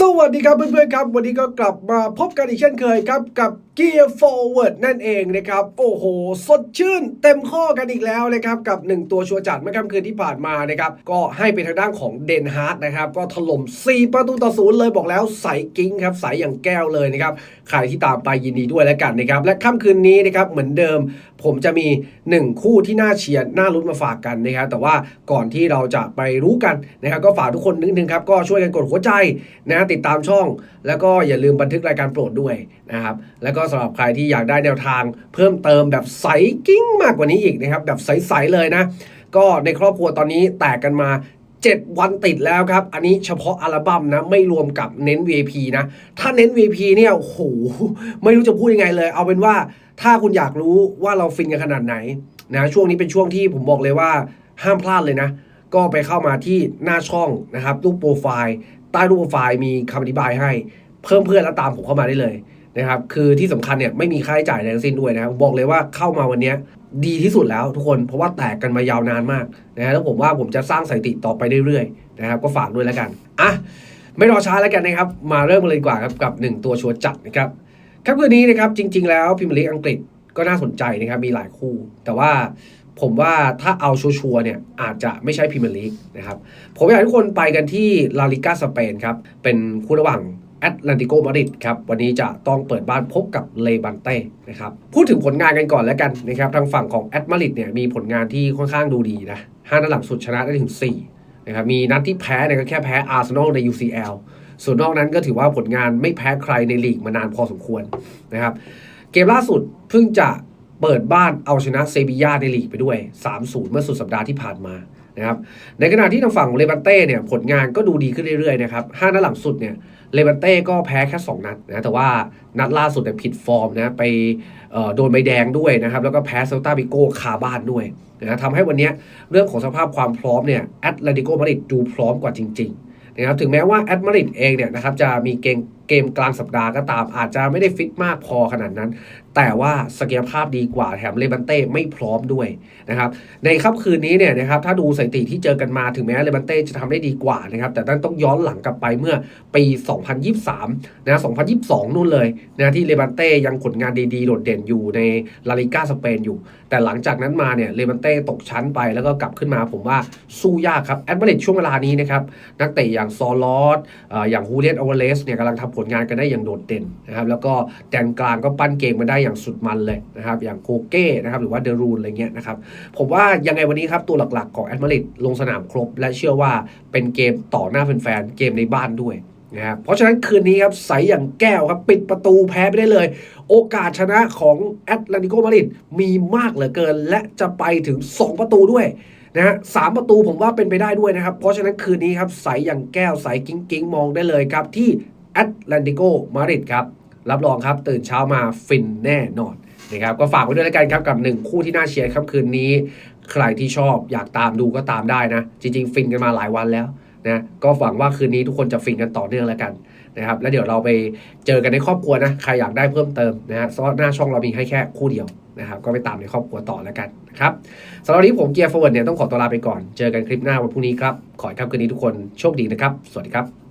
สวัสดีครับเพื่อนๆครับ วันนี้ก็กลับมาพบกันอีกเช่นเคยครับ กับ Gear Forward นั่นเองนะครับ โอ้โห สดชื่นเต็มข้อกันอีกแล้วนะครับ กับ 1 ตัวชัวร์จัดเมื่อค่ำคืนที่ผ่านมานะครับ ก็ให้ไปทางด้านของเดนฮาร์ดนะครับ ก็ถล่ม 4 ประตูต่อศูนย์เลยบอกแล้วใสกิ้งครับ ใสอย่างแก้วเลยนะครับ ใครที่ตามไปยินดีด้วยแล้วกันนะครับ และค่ำคืนนี้นะครับเหมือนเดิม ผมจะมี 1 คู่ที่น่าเชียร์น่าลุ้นมาฝากกันนะครับแต่ว่าก่อนที่เราจะไปรู้กันนะครับก็ฝากทุกคนนิดนึงครับก็ช่วยกันกดหัวใจนะติดตามช่อง แล้วก็อย่าลืมบันทึกรายการโปรดด้วยนะครับแล้วก็สำหรับใครที่อยากได้แนวทาง เพิ่มเติมแบบใสกิ้งมากกว่านี้อีกนะครับแบบใสๆเลยนะ ก็ในครอบครัวตอนนี้แตกกันมา7 วันติดแล้วครับ อันนี้เฉพาะอัลบั้มนะ ไม่รวมกับเน้น VIP นะ ถ้าเน้น VIP เนี่ยโอ้โหไม่รู้จะพูดยังไงเลย เอาเป็นว่าถ้าคุณอยากรู้ว่าเราฟินกันขนาดไหนนะช่วงนี้เป็นช่วงที่ผมบอกเลยว่าห้ามพลาดเลยนะ ก็ไปเข้ามาที่หน้าช่องนะครับรูปโปรไฟล์ ใต้รูปโปรไฟล์มีคำอธิบายให้ เพิ่มเพื่อนแล้วตามผมเข้ามาได้เลยนะครับคือที่สำคัญเนี่ยไม่มีค่าใช้จ่ายใดทั้งสิ้นด้วยนะครับบอกเลยว่าเข้ามาวันนี้ดีที่สุดแล้วทุกคนเพราะว่าแตกกันมายาวนานมากนะฮะแล้วผมว่าผมจะสร้างสถิติต่อไปเรื่อยๆนะครับก็ฝากด้วยแล้วกันอะไม่รอช้าแล้วกันนะครับ มาเริ่มกันเลยดีกว่าครับกับ 1 ตัวชัวร์จัดนะครับครับคืนนี้นะครับจริง ๆ แล้วพิมลีกอังกฤษก็น่าสนใจนะครับมีหลายคู่ แต่ว่า ผมว่าถ้าเอาชัวร์เนี่ยอาจจะไม่ใช่พรีเมียร์ลีกนะครับผมอยากให้ทุกคนไปกันที่ลาลิก้าสเปนครับ เป็นคู่ระหว่างแอตแลนติโกมาดริดครับ วันนี้จะต้องเปิดบ้านพบกับเลบันเต้นะครับ พูดถึงผลงานกันก่อนแล้วกันนะครับ ทางฝั่งของแอตมาดริดเนี่ยมีผลงานที่ค่อนข้างดูดีนะห้านัดหลังสุดชนะได้ถึง 4 นะครับ มีนัดที่แพ้เนี่ยก็แค่แพ้อาร์เซนอลใน UCL ส่วนนอกนั้นก็ถือว่าผลงานไม่แพ้ใครในลีกมานานพอสมควรนะครับ เกมล่าสุดเพิ่งจะ เปิดบ้านเอาชนะเซบียาในลีกไปด้วย 3-0 เมื่อสุดสัปดาห์ที่ผ่านมานะครับในขณะที่ทางฝั่งเลบันเต้เนี่ยผลงานก็ดูดีขึ้นเรื่อยๆนะครับห้านัดหลังสุดเนี่ยเลบันเต้ก็แพ้แค่ 2 นัดนะแต่ว่านัดล่าสุดเนี่ยผิดฟอร์มนะไปโดนใบแดงด้วยนะครับแล้วก็แพ้เซลตาบิโก้คาบ้านด้วยนะทำให้วันนี้เรื่องของสภาพความพร้อมเนี่ยแอตเลติโกมาดริดดูพร้อมกว่าจริงๆนะครับถึงแม้ว่าแอตมาดริดเองเนี่ยนะครับจะมีเกม เกมกลางสัปดาห์ก็ตาม อาจจะไม่ได้ฟิตมากพอขนาดนั้น แต่ว่าศักยภาพดีกว่าแถมเลบันเต้ไม่พร้อมด้วยนะครับในค่ำคืนนี้เนี่ยนะครับถ้าดูสถิติที่เจอกันมาถึงแม้เลบันเต้จะทำได้ดีกว่านะครับแต่ต้องย้อนหลังกลับไปเมื่อปี 2023นะ2022 นู่นเลยนะที่เลบันเต้ยังผลงานดีๆ โดดเด่นอยู่ในลาลิก้าสเปนอยู่ แต่หลังจากนั้นมาเนี่ยเลบันเต้ตกชั้นไปแล้วก็กลับขึ้นมาผมว่าสู้ยากครับแอดมาริดช่วงเวลานี้นะครับนักเตะอย่างซอลอสเอ่ออย่างฮูเลียนอเวเลสเนี่ยกำลังทำผลงานกันได้อย่างโดดเด่นนะครับแล้วก็แดนกลางก็ปั้นเกมมาได้อย่างสุดมันเลยนะครับอย่างโคเก้นะครับหรือว่าเดรูนอะไรเงี้ยนะครับผมว่ายังไงวันนี้ครับตัวหลักๆของแอดมาริดลงสนามครบ และเชื่อว่าเป็นเกมต่อหน้าแฟนๆเกมในบ้านด้วยนะครับเพราะฉะนั้นคืนนี้ครับใสอย่างแก้วครับ ปิดประตูแพ้ไปได้เลย โอกาสชนะของแอตแลนติโกมาริดมีมากเหลือเกิน และจะไปถึง 2 ประตูด้วยนะฮะสามประตูผมว่าเป็นไปได้ด้วยนะครับ เพราะฉะนั้นคืนนี้ครับใสอย่างแก้วใสกิ้งกิ้งมองได้เลยครับที่ แอตแลนติโกมาริดครับ รับรองครับตื่นเช้ามาฟินแน่นอนนะครับก็ฝากไว้ด้วยแล้วกันครับกับหนึ่งคู่ที่น่าเชียร์ครับคืนนี้ ใครที่ชอบอยากตามดูก็ตามได้นะ จริง ๆ ฟินกันมาหลายวันแล้วนะก็หวังว่าคืนนี้ทุกคนจะฟินกันต่อเนื่องแล้วกันนะครับแล้วเดี๋ยวเราไปเจอกันในครอบครัวนะใครอยากได้เพิ่มเติมนะฮะเพราะหน้าช่องเรามีให้แค่คู่เดียวนะครับก็ไปตามในครอบครัวต่อแล้วกันนะครับสำหรับวันนี้ผมเกียร์ฟอร์เวิร์ดเนี่ยต้องขอตัวลาไปก่อน เจอกันคลิปหน้าวันพรุ่งนี้ครับ ขอให้ค่ำคืนนี้ทุกคนโชคดีนะครับ สวัสดีครับ